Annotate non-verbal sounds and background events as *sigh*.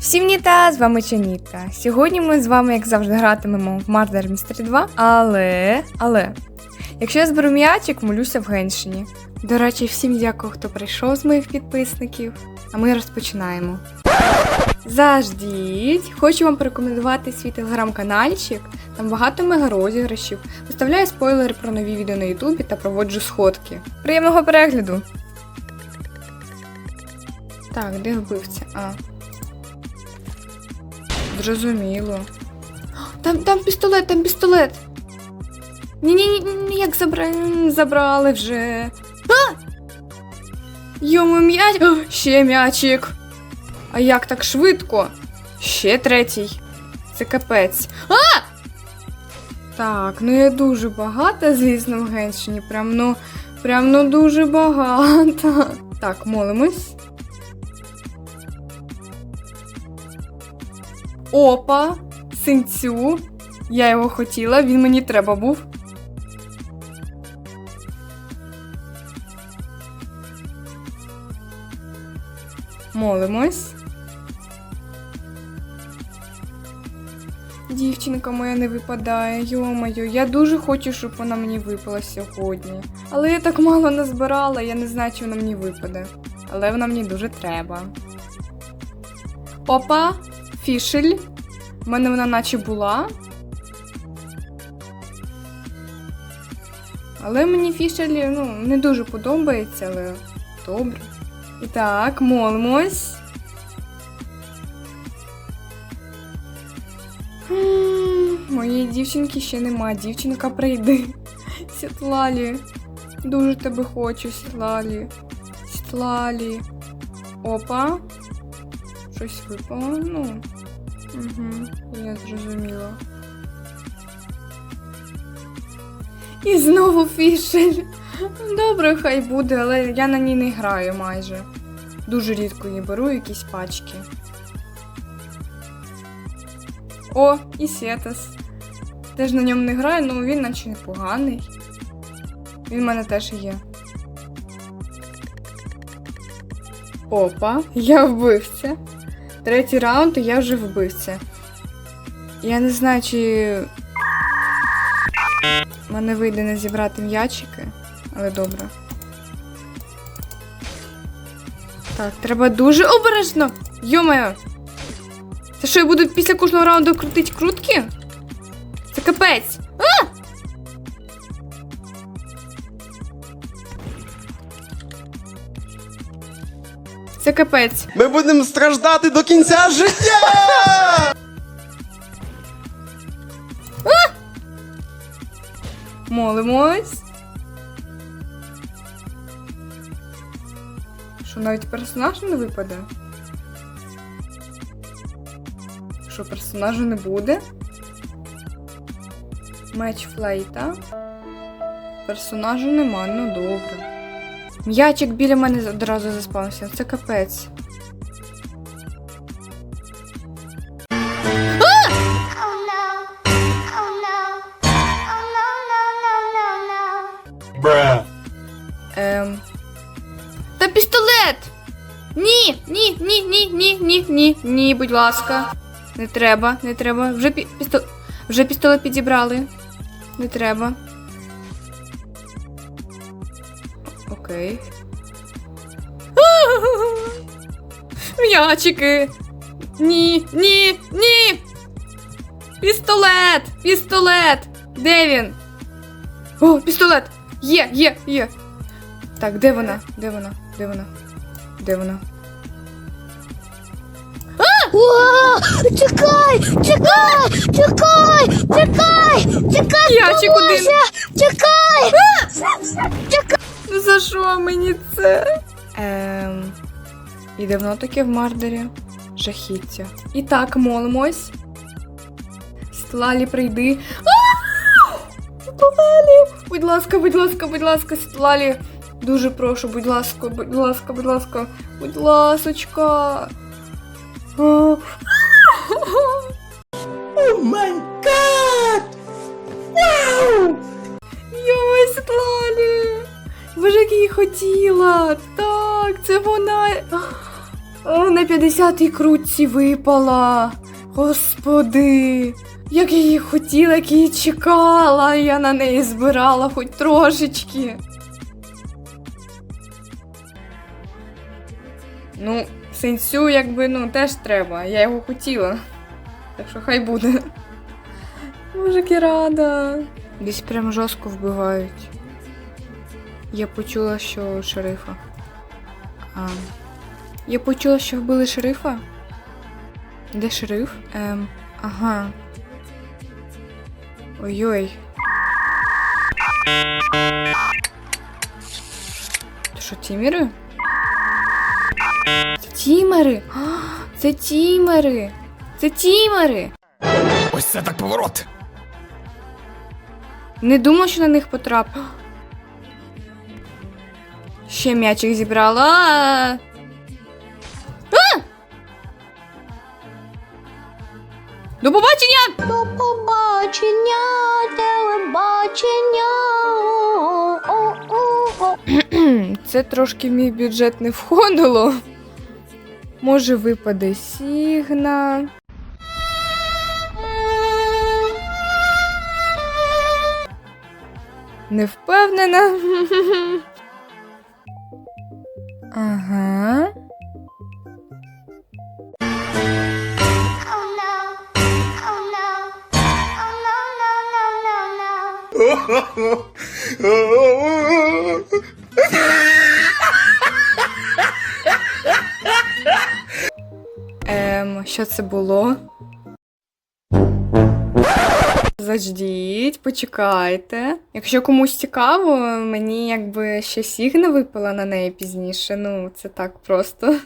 Всім ніта, з вами Чаніта. Сьогодні ми з вами, як завжди, гратимемо в Murder Mystery 2, але. Але. Якщо я зберу м'ячик, молюся в Геншині. До речі, всім дякую, хто прийшов з моїх підписників. А ми розпочинаємо. Заждіть! Хочу вам порекомендувати свій телеграм-канальчик. Там багато мега-розіграшів. Виставляю спойлери про нові відео на Ютубі та проводжу сходки. Приємного перегляду! Так, де вбивця? А. Зрозуміло. Там, там пістолет, там пістолет. Ні, ні, ні, ні, як забра... забрали вже. А! Йому м'яч. Ще м'ячик. А як так швидко? Ще третій. Це капець. А! Так, ну я дуже багата, звісно, в Геншині. Прям ну, прям ну дуже багато. Так, молимось. Опа, синцю. Я його хотіла, він мені треба був. Молимось. Дівчинка моя не випадає, йо-моє, я дуже хочу, щоб вона мені випала сьогодні. Але я так мало назбирала, я не знаю, чи вона мені випаде. Але вона мені дуже треба. Опа, фішель. У мене вона наче була. Але мені фішель ну, не дуже подобається, але добре. І так, молимось. Моєї дівчинки ще нема. Дівчинка прийди. Сітлалі. Дуже тебе хочу, Сітлалі. Сітлалі. Опа. Щось випало. Ну. Угу, я зрозуміла. І знову фішель. Добре, хай буде, але я на ній не граю майже. Дуже рідко її беру якісь пачки. О, і Сетас. Теж на ньому не граю, але він наче непоганий. Він в мене теж є. Опа, я вбивця. Третій раунд, і я вже вбивця. Я не знаю, чи мене вийде не зібрати м'ячики, але добре. Так, треба дуже обережно! Йомаю! Це що я буду після кожного раунду крутити крутки? Це капець! Це капець. Ми будемо страждати до кінця життя! Молимось. Що навіть персонаж не випаде? Що персонажу не буде? Меч флейта. Персонажу нема, ну добре. М'ячик біля мене одразу заспався. Це капець. Ем. Та пістолет! Ні, ні, ні, ні, ні, ні, ні, ні, будь ласка. Не треба, не треба. Вже пі... пісто... Вже пістолет підібрали. Не треба. Окей. *laughs* М'ячики. Ні, ні, ні. Пістолет! Пістолет! Де він? О, пістолет! Є, є, є. Так, де вона? Де вона? Де вона? Де вона? О, чекай, чекай, чекай, чекай, чекай, Ячик один. Боже, чекай. За що мені це? Ем. І давно таке в Мардері? Жахіття. І так, молимось. Стлалі, прийди. Стлалі! Будь ласка, будь ласка, будь ласка, Стлалі. Дуже прошу, будь ласка, будь ласка, будь ласка, будь ласочка. О май гад! Вау! Йой, Стлалі! Ви ж як її хотіла! Так, це вона. О, на 50-й крутці випала. Господи, як я її хотіла, як її чекала, я на неї збирала хоч трошечки. Ну, сенсю, якби, ну, теж треба. Я його хотіла. Так що хай буде. Мужик, я рада. Десь прям жорстко вбивають. Я почула, що шерифа. А, я почула, що вбили шерифа. Де шериф? Ем, ага. Ой-ой. Що, тімери? Це тімери! А, це тімери! Це тімери! Ось це так поворот. Не думав, що на них потрап. Ще м'ячик зібрала. А! До побачення! До побачення, телебачення. *clears throat* Це трошки в мій бюджет не входило. Може випаде сігна. Не впевнена. *laughs* Ага. Oh. Oh. Oh. Ем, що це було? Заждіть, почекайте. Якщо комусь цікаво, мені якби ще сігна випала на неї пізніше. Ну, це так просто.